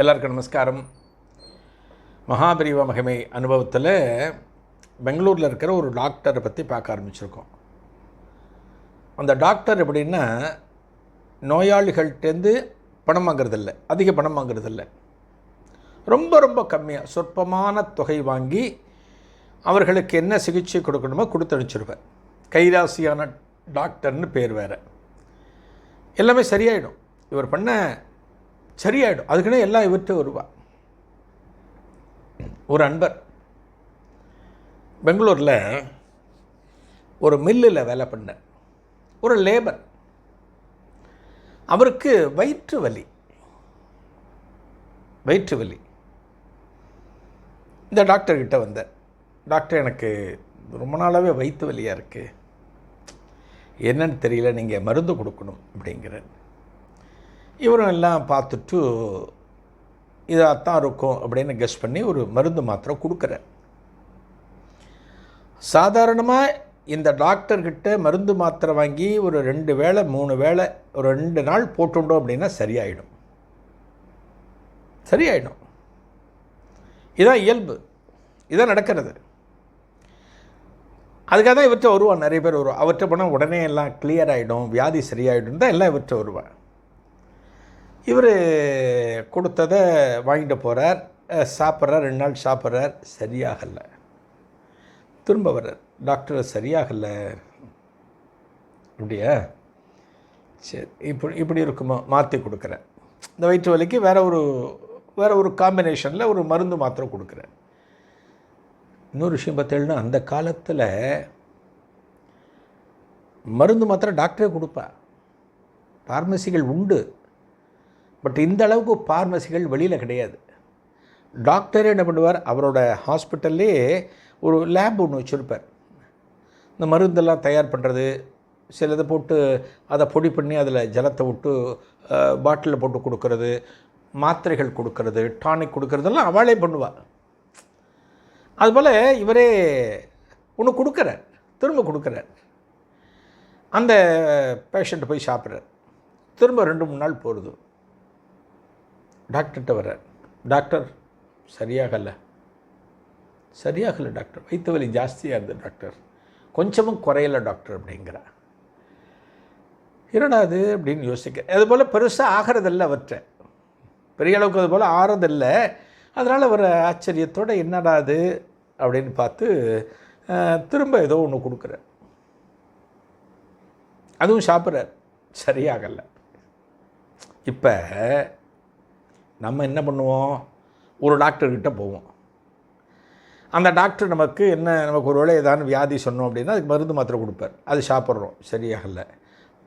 எல்லாருக்கும் நமஸ்காரம். மகாபிரிவ மகிமை அனுபவத்தில் பெங்களூரில் இருக்கிற ஒரு டாக்டரை பற்றி பார்க்க ஆரம்பிச்சிருக்கோம். அந்த டாக்டர் எப்படின்னா நோயாளிகள்கிட்டேருந்து பணம் வாங்குறதில்ல அதிக பணம் வாங்குறதில்ல. ரொம்ப ரொம்ப கம்மியாக சொற்பமான தொகை வாங்கி அவர்களுக்கு என்ன சிகிச்சை கொடுக்கணுமோ கொடுத்து அனுப்பிச்சிருவேன் கைராசியான டாக்டர்னு பேர் வேறு. எல்லாமே சரியாயிடும். இவர் பண்ண சரியாயிடும். அதுக்குன்னே எல்லாம் இவர்கிட்ட வருவா. ஒரு அன்பர் பெங்களூரில் ஒரு மில்லில் வேலை பண்ண ஒரு லேபர். அவருக்கு வயிற்று வலி. வயிற்று வலி. இந்த டாக்டர்கிட்ட வந்தார் டாக்டர் எனக்கு ரொம்ப நாளாகவே வயிற்று வலியாக இருக்குது என்னன்னு தெரியல நீங்கள் மருந்து கொடுக்கணும் அப்படிங்கிறார். இவரும் எல்லாம் பார்த்துட்டு இதாகத்தான் இருக்கும் அப்படின்னு கெஸ் பண்ணி ஒரு மருந்து மாத்திரை கொடுக்குறார். சாதாரணமாக இந்த டாக்டர்கிட்ட மருந்து மாத்திரை வாங்கி ஒரு ரெண்டு வேளை மூணு வேளை ஒரு ரெண்டு நாள் போட்டுண்டோம் அப்படின்னா சரியாயிடும். சரியாயிடும். இதுதான் இயல்பு. இதான் நடக்கிறது. அதுக்காக தான் இவற்றை வருவான். நிறைய பேர் வருவான். அவற்றை போனால் உடனே எல்லாம் கிளியர் ஆகிடும் வியாதி சரியாயிடும் தான் எல்லாம் இவற்றை வருவான். இவர் கொடுத்ததை வாங்கிட்டு போகிறார் சாப்பிட்றார். ரெண்டு நாள் சாப்பிட்றார். சரியாகலை. திரும்ப வர்றார். டாக்டர் சரியாகலை. அப்படியா? சரி இப்படி இப்படி இருக்குமா? மாற்றி கொடுக்குறேன். இந்த வயிற்று வலிக்கு வேற ஒரு வேறு ஒரு காம்பினேஷனில் ஒரு மருந்து மாத்திரை கொடுக்குறேன். இன்னொரு விஷயம் பார்த்தேன்னா அந்த காலத்தில் மருந்து மாத்திரை டாக்டரே கொடுப்பா. ஃபார்மசிகள் உண்டு. பட் இந்த அளவுக்கு பார்மசிகள் வெளியில் கிடையாது. டாக்டரே என்ன பண்ணுவார்? அவரோட ஹாஸ்பிட்டல்லே ஒரு லேப் ஒன்று வச்சுருப்பார். இந்த மருந்தெல்லாம் தயார் பண்ணுறது சிலதை போட்டு அதை பொடி பண்ணி அதில் ஜலத்தை விட்டு பாட்டிலில் போட்டு கொடுக்கறது மாத்திரைகள் கொடுக்கறது டானிக் கொடுக்கறதெல்லாம் அவளே பண்ணுவாள். அதுபோல் இவரே ஒன்று கொடுக்குறார் திரும்ப கொடுக்குறார். அந்த பேஷண்ட்டை போய் சாப்பிட்றார். திரும்ப ரெண்டு மூணு நாள் போகிறது டாக்டர்கிட்ட வர்றார். டாக்டர் சரியாகலை. சரியாகலை டாக்டர். வயிற்று வலி ஜாஸ்தியாக இருந்தது டாக்டர். கொஞ்சமும் குறையலை டாக்டர் அப்படிங்கிறா என்னடா அது அப்படின்னு யோசிக்க அதுபோல் பெருசாக ஆகிறதில்ல அவற்றை பெரிய அளவுக்கு அது போல் ஆறதில்ல. அதனால் ஒரு ஆச்சரியத்தோடு என்னடா அது அப்படின்னு பார்த்து திரும்ப ஏதோ ஒன்று கொடுக்குறார். அதுவும் சாப்பிட்றார். சரியாகலை. இப்போ நம்ம என்ன பண்ணுவோம்? ஒரு டாக்டர்கிட்ட போவோம். அந்த டாக்டர் நமக்கு என்ன நமக்கு ஒரு வேளை ஏதாவது வியாதி சொன்னோம் அப்படின்னா அதுக்கு மருந்து மாத்திரை கொடுப்பார். அது சாப்பிட்றோம். சரியாகல.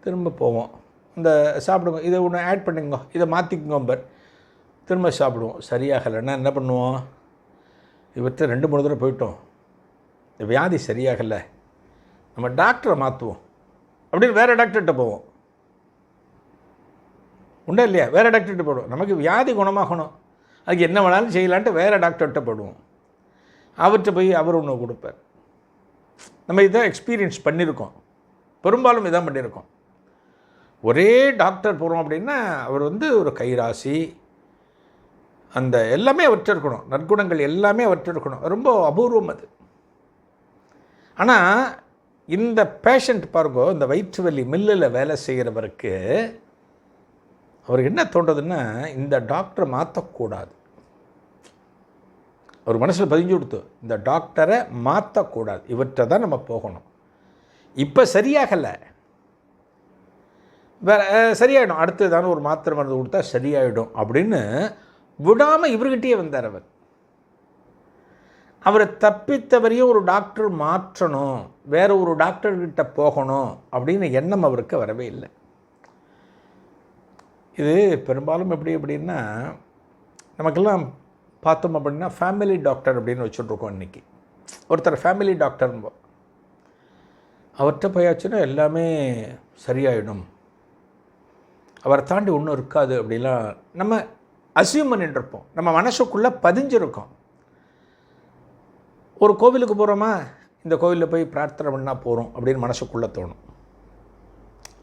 திரும்ப போவோம். இந்த சாப்பிடுங்க இதை ஒன்று ஆட் பண்ணுங்க இதை மாற்றிக்குங்கம்பர் திரும்ப சாப்பிடுவோம். சரியாகலைன்னா என்ன பண்ணுவோம்? இவர்கிட்ட ரெண்டு மூணு தடவை போயிட்டோம். இந்த வியாதி சரியாகலை. நம்ம டாக்டரை மாற்றுவோம் அப்படின்னு வேறு டாக்டர்கிட்ட போவோம். உண்டா இல்லையா? வேறு டாக்டர்கிட்ட போடுவோம். நமக்கு வியாதி குணமாகணும். அதுக்கு என்ன வேணாலும் செய்யலான்ட்டு வேறு டாக்டர்கிட்ட போடுவோம். அவர்கிட்ட போய் அவர் ஒன்று கொடுப்பார். நம்ம இதான் எக்ஸ்பீரியன்ஸ் பண்ணியிருக்கோம். பெரும்பாலும் இதான் பண்ணியிருக்கோம். ஒரே டாக்டர் போகிறோம் அப்படின்னா அவர் வந்து ஒரு கைராசி. அந்த எல்லாமே அவற்றை இருக்கணும். நற்குணங்கள் எல்லாமே அவற்றை இருக்கணும். ரொம்ப அபூர்வம் அது. ஆனால் இந்த பேஷண்ட் பாருங்க இந்த வயிற்று வலி மில்லில் வேலை செய்கிறவருக்கு அவருக்கு என்ன தோன்றதுன்னா இந்த டாக்டரை மாற்றக்கூடாது அவர் மனசில் பதிஞ்சு கொடுத்து இந்த டாக்டரை மாற்றக்கூடாது இவற்றை தான் நம்ம போகணும். இப்போ சரியாகலை. வேற சரியாயிடும். அடுத்து ஏதாவது ஒரு மாத்திரை மருந்து கொடுத்தா சரியாயிடும் அப்படின்னு விடாமல் இவர்கிட்டயே வந்தார் அவர். அவரை தப்பித்தவரையும் ஒரு டாக்டர் மாற்றணும். வேறு ஒரு டாக்டர்கிட்ட போகணும் அப்படின்னு எண்ணம் அவருக்கு வரவே இல்லை. இது பெரும்பாலும் எப்படி அப்படின்னா நமக்கெல்லாம் பார்த்தோம் அப்படின்னா ஃபேமிலி டாக்டர் அப்படின்னு வச்சுட்ருக்கோம் இன்றைக்கி ஒருத்தர் ஃபேமிலி டாக்டர்ம்போம் அவர்கிட்ட போயாச்சுன்னா எல்லாமே சரியாயிடும். அவரை தாண்டி ஒன்றும் இருக்காது அப்படிலாம் நம்ம அசியூம் பண்ணிட்டுருப்போம் நம்ம மனசுக்குள்ளே பதிஞ்சிருக்கோம். ஒரு கோவிலுக்கு போகிறோமா இந்த கோவிலில் போய் பிரார்த்தனை பண்ணால் போகிறோம் அப்படின்னு மனசுக்குள்ளே தோணும்.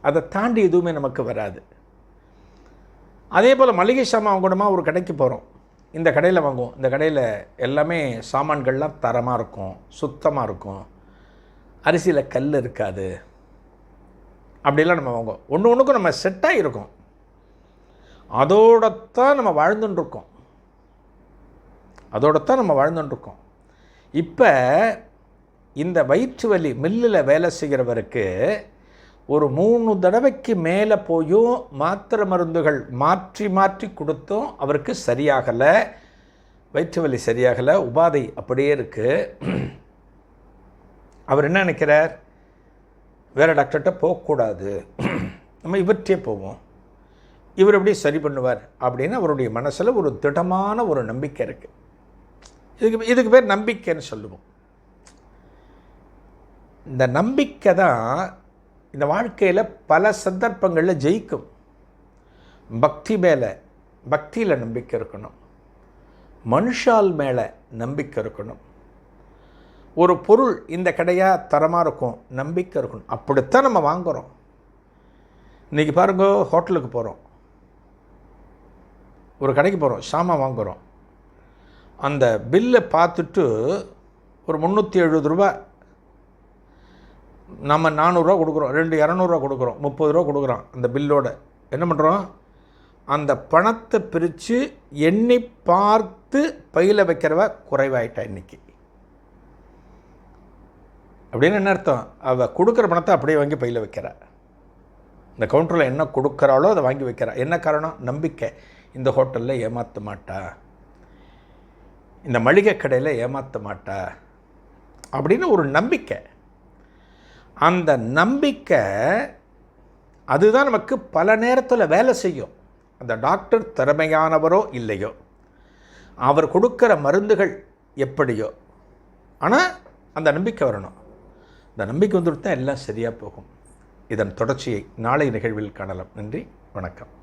அதை தாண்டி எதுவுமே நமக்கு வராது. அதே போல் மளிகை சாமான் கூடமாக ஒரு கடைக்கு போகிறோம் இந்த கடையில் வாங்குவோம். இந்த கடையில் எல்லாமே சாமான்கள்லாம் தரமாக இருக்கும் சுத்தமாக இருக்கும். அரிசியில் கல் இருக்காது. அப்படிலாம் நம்ம வாங்குவோம். ஒன்று ஒன்றுக்கும் நம்ம செட்டாக இருக்கோம். அதோடத்தான் நம்ம வாழ்ந்துட்டுருக்கோம் அதோடத்தான் நம்ம வாழ்ந்துட்டுருக்கோம் இப்போ இந்த வயிற்று வலி மில்லில் வேலை செய்கிறவருக்கு ஒரு மூணு தடவைக்கு மேலே போயும் மாத்திரை மருந்துகள் மாற்றி மாற்றி கொடுத்தும் அவருக்கு சரியாகலை வயிற்று வலி சரியாகலை உபாதை அப்படியே இருக்குது அவர் என்ன நினைக்கிறார்? வேறு டாக்டர்கிட்ட போகக்கூடாது. நம்ம இவர்கிட்டே போவோம். இவர் எப்படி சரி பண்ணுவார் அப்படின்னு அவருடைய மனசில் ஒரு திடமான ஒரு நம்பிக்கை இருக்குது இதுக்கு இதுக்கு பேர் நம்பிக்கைன்னு சொல்லுவோம். இந்த நம்பிக்கை தான் இந்த வாழ்க்கையில் பல சந்தர்ப்பங்களில் ஜெயிக்கும். பக்தி மேலே பக்தியில் நம்பிக்கை இருக்கணும். மனுஷால் மேலே நம்பிக்கை இருக்கணும். ஒரு பொருள் இந்த கடையாக தரமாக இருக்கும் நம்பிக்கை இருக்கணும். அப்படித்தான் நம்ம வாங்குகிறோம் இன்றைக்கி பாருங்க ஹோட்டலுக்கு போகிறோம் ஒரு கடைக்கு போகிறோம் சாமான் வாங்குகிறோம் அந்த பில்லை பார்த்துட்டு ஒரு முந்நூற்றி எழுபது ரூபா நம்ம நானூறுரூவா கொடுக்குறோம். ரெண்டு இரநூறுவா கொடுக்குறோம். முப்பது ரூபா கொடுக்குறோம் அந்த பில்லோட. என்ன பண்ணுறோம் அந்த பணத்தை பிரித்து எண்ணி பார்த்து பையில் வைக்கிறவ குறைவாயிட்டா இன்றைக்கி அப்படின்னு என்ன அர்த்தம்? அவள் கொடுக்குற பணத்தை அப்படியே வாங்கி பையில் வைக்கிறா. இந்த கவுண்டரில் என்ன கொடுக்குறாளோ அதை வாங்கி வைக்கிறா. என்ன காரணம்? நம்பிக்கை. இந்த ஹோட்டலில் ஏமாற்ற மாட்டா. இந்த மளிகை கடையில் ஏமாற்ற மாட்டா. அப்படின்னு ஒரு நம்பிக்கை. அந்த நம்பிக்கை அதுதான் நமக்கு பல நேரத்தில் வேலை செய்யும். அந்த டாக்டர் திறமையானவரோ இல்லையோ? அவர் கொடுக்குற மருந்துகள் எப்படியோ? ஆனால் அந்த நம்பிக்கை வரணும். இந்த நம்பிக்கை வந்துட்டு தான் எல்லாம் சரியாக போகும். இதன் தொடர்ச்சியை நாளை நிகழ்வில் காணலாம். நன்றி வணக்கம்.